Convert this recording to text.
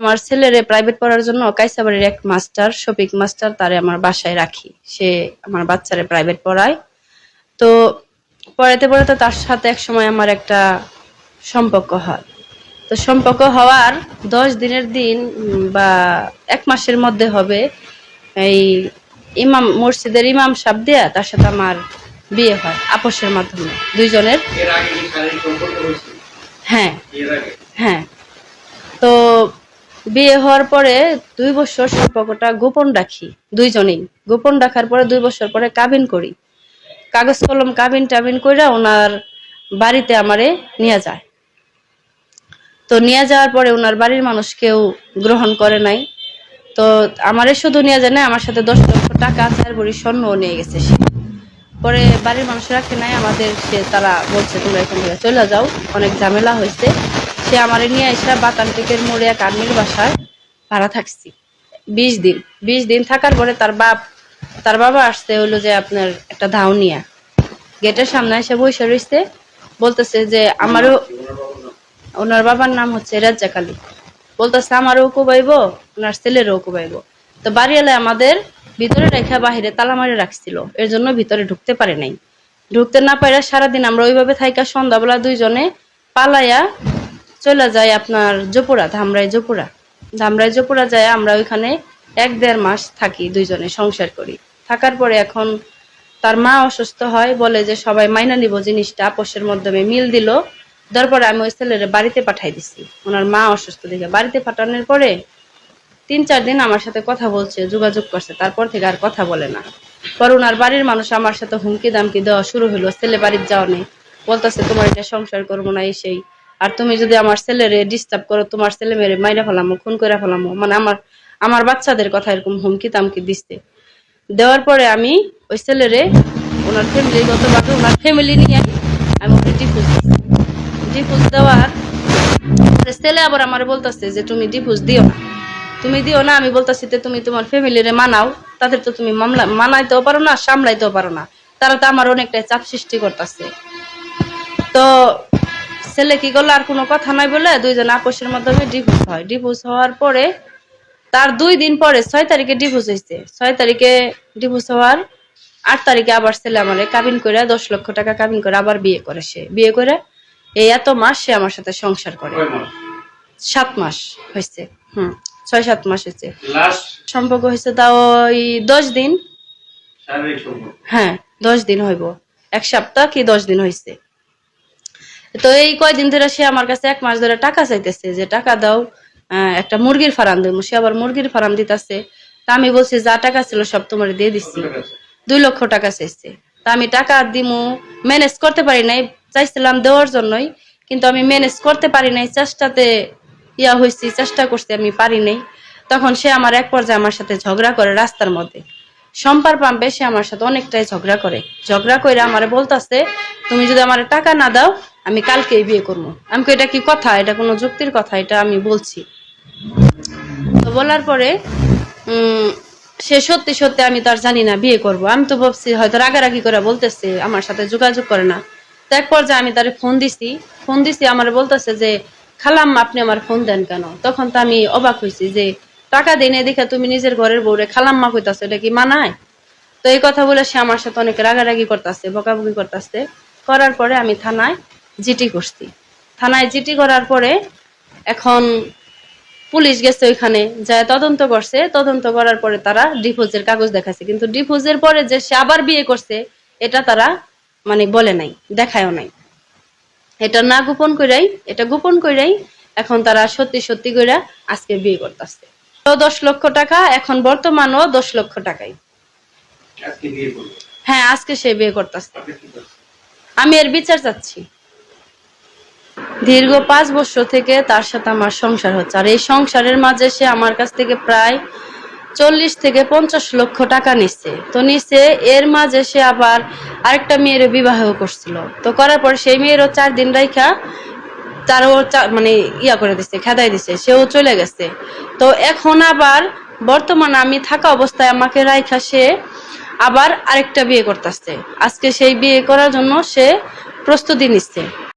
আমার ছেলেরে প্রাইভেট পড়ার জন্য কাইসাবাড়ির এক মাস্টার শফিক মাস্টার তারে আমার বাসায় রাখি। সে আমার বাচ্চারে প্রাইভেট পড়ায়। তো পড়াতে পড়াতে তার সাথে এক সময় আমার একটা সম্পর্ক হয়। তো সম্পর্ক হওয়ার দশ দিনের দিন বা এক মাসের মধ্যে হবে এই ইমাম মসজিদের ইমাম সাহেব দিয়া তার সাথে আমার বিয়ে হয় আপসের মাধ্যমে। দুইজনের। হ্যাঁ। বিয়ে হওয়ার পরে দুই বছর সম্পর্কটা গোপন রাখি, দুইজনেই। গোপন রাখার পরে দুই বছর পরে কাবিন করি। কাগজ কলম কাবিন টাবিন কইরা ওনার বাড়িতে আমারে নিয়ে যায়। তো নিয়ে যাওয়ার পরে ওনার বাড়ির মানুষ কেউ গ্রহণ করে নাই। তো আমারে শুধু নিয়ে যায় না আমার সাথে দশ লক্ষ টাকা চার ভরি স্বর্ণও নিয়ে গেছে সে। পরে বাড়ির মানুষ রাখে নাই, আমাদের সে তারা বলছে, তোমরা এখান থেকে চলে যাও, অনেক ঝামেলা হয়েছে। সে আমারে নিয়ে এসে বাতানটিকের মোড়ে এক আর্মির বাসায় ভাড়া থাকছি। বিশ দিন। বিশ দিন থাকার পরে তার বাপ, তার বাবা আসছে হইল যে আপনার একটা ধাউনিয়া গেটের সামনে এসে বসে রয়েছে বলতেছে যে আমারও ওনার বাবার নাম হচ্ছে রাজ্জাক আলী। বলতেছে, আমারও কুবাইবো ওনার ছেলেরও কুবাইবো তো বাড়িওয়ালা আমাদের ভিতরে রেখা বাহিরে তালা মারে রাখছিল। এর জন্য ভিতরে ঢুকতে পারে নাই। ঢুকতে না পারে সারাদিন আমরা ওইভাবে থাইকা সন্ধ্যাবেলা দুইজনে পালাইয়া চলে যায় আপনার জপুরা, ধামরাই জপুরা। ধামরাই জপুরা যায়, আমরা ওইখানে এক দেড় মাস থাকি দুইজনে সংসার করি। থাকার পরে এখন তার মা অসুস্থ হয়, বলে যে সবাই মাইনা নিব জিনিসটা, আপোষের মাধ্যমে মিল দিল। তারপরে আমি ওই ছেলের বাড়িতে পাঠাই দিছি। ওনার মা অসুস্থ দেখে বাড়িতে পাঠানোর পরে তিন চার দিন আমার সাথে কথা বলছে, যোগাযোগ করছে, তারপর থেকে আর কথা বলে না। পর ওনার বাড়ির মানুষ আমার সাথে হুমকি দামকি দেওয়া শুরু হলো, ছেলে বাড়ির যাওয়া নেই। বলতেছে, তোমার এটা সংসার করব না, এই সেই। আর তুমি যদি আমার ছেলেরে ডিস্টার্ব করো, তোমার ছেলে মেরে মাইরা ফেলামো, খুন করে ফেলামো মানে আমার আমার বাচ্চাদের কথা এরকম হুমকি তামকি দিচ্ছে দেওয়ার পরে আমি ওই ছেলেরে, ওনার ফ্যামিলির গত ফ্যামিলিগতভাবে ওনার ফ্যামিলি নিয়ে আমি ওকে ডিফুজ ডিফুজ দেওয়ার ছেলে আবার আমার বলতেছে যে, তুমি ডিফুজ দিও না। তুমি দিও না, আমি বলতেছি যে, তুমি তোমার ফ্যামিলিরে মানাও, তাদের তো তুমি মামলা, মানাইতেও পারো না, সামলাইতেও পারো না। তারা তো আমার অনেকটাই চাপ সৃষ্টি করতেছে। তো ছেলে কি করল? আর কোনো কথা নাই বলে দুইজন আপোষের মাধ্যমে ডিভোর্স হয়। ডিভোর্স হওয়ার পরে তার দুই দিন পরে ছয় তারিখে ডিভোর্স হয়েছে। ছয় তারিখে ডিভোর্স হওয়ার আট তারিখে আবার ছেলে আমারে কাবিন করে দশ লক্ষ টাকা কাবিন করে আবার বিয়ে করে সে। বিয়ে করে এই এত মাস সে আমার সাথে সংসার করে। সাত মাস হয়েছে। হুম ছয় সাত মাস হয়েছে। সম্পর্ক হয়েছে তাও ওই দশ দিন। হ্যাঁ দশ দিন হইব। এক সপ্তাহ কি দশ দিন হয়েছে তো এই কয়দিন ধরে সে আমার কাছে এক মাস ধরে টাকা চাইতেছে যে টাকা দাও একটা মুরগির ফার্ম দেবো। সে আবার মুরগির ফার্ম দিতেছে। তা আমি বলছি যা টাকা ছিল সব তোমার দিয়ে দিচ্ছি দুই লক্ষ টাকা চাইছে। তা আমি টাকা দিমু ম্যানেজ করতে পারি নাই চাইছিলাম দেওয়ার জন্যই কিন্তু আমি ম্যানেজ করতে পারি নাই চেষ্টাতে ইয়া হয়েছি চেষ্টা করছি আমি পারি নাই। তখন সে আমার এক পর্যায়ে আমার সাথে ঝগড়া করে রাস্তার মধ্যে। সম্পার পাম্পে সে আমার সাথে অনেকটাই ঝগড়া করে। ঝগড়া করে আমারে বলতাছে তুমি যদি আমার টাকা না দাও আমি কালকেই বিয়ে করব। আমি এটা কি কথা? এটা কোনো যুক্তির কথা? এটা আমি বলছি। তো বলার পরে সে সত্যি সত্যি আমি তার জানি না বিয়ে করব। আমি তো ভাবছি হয়তো রাগারাগি করে বলতেছে, আমার সাথে যোগাযোগ করে না। তো এক পর্যায়ে আমি তারে ফোন দিছি। ফোন দিছি, আমার বলতেছে যে, খালাম, আপনি আমার ফোন দেন কেন? তখন তো আমি অবাক হয়েছি যে, টাকা দেই না দেখে তুমি নিজের ঘরের বউরে খালাম্মা কইতাছো, এটা কি মানায়? তো এই কথা বলে সে আমার সাথে অনেক রাগারাগি করতেছে, বকাবকি করতেছে। করার পরে আমি থানায় জিটি করছি থানায় জিটি করার পরে এখন পুলিশ গেছে ওইখানে যায় তদন্ত করছে। তদন্ত করার পরে তারা ডিফোজের কাগজ দেখাচ্ছে কিন্তু ডিফোজের পরে যে সে আবার বিয়ে করছে এটা তারা মানে বলে নাই দেখায়ও নাই। এটা না গোপন কইরাই এটা গোপন কইরাই এখন তারা সত্যি সত্যি কইরা আজকে বিয়ে করতেছে। দশ লক্ষ টাকা এখন বর্তমানও দশ লক্ষ টাকাই। হ্যাঁ আজকে সে বিয়ে করতেছে। আমি এর বিচার চাচ্ছি। দীর্ঘ পাঁচ বছর থেকে তার সাথে আমার সংসার হচ্ছে। আর এই সংসারের মাঝে সে আমার কাছ থেকে প্রায় চল্লিশ থেকে পঞ্চাশ লক্ষ টাকা নিচ্ছে। তো নিচ্ছে, এর মাঝে সে আবার আরেকটা মেয়ের বিবাহ করছিল। তো করার পর সেই মেয়েরও চার দিন রাইখা তারও মানে ইয়া করে দিছে, খেদাই দিছে, সেও চলে গেছে। তো এখন আবার বর্তমানে আমি থাকা অবস্থায় আমাকে রাইখা সে আবার আরেকটা বিয়ে করতেছে। আজকে সেই বিয়ে করার জন্য সে প্রস্তুতি নিচ্ছে।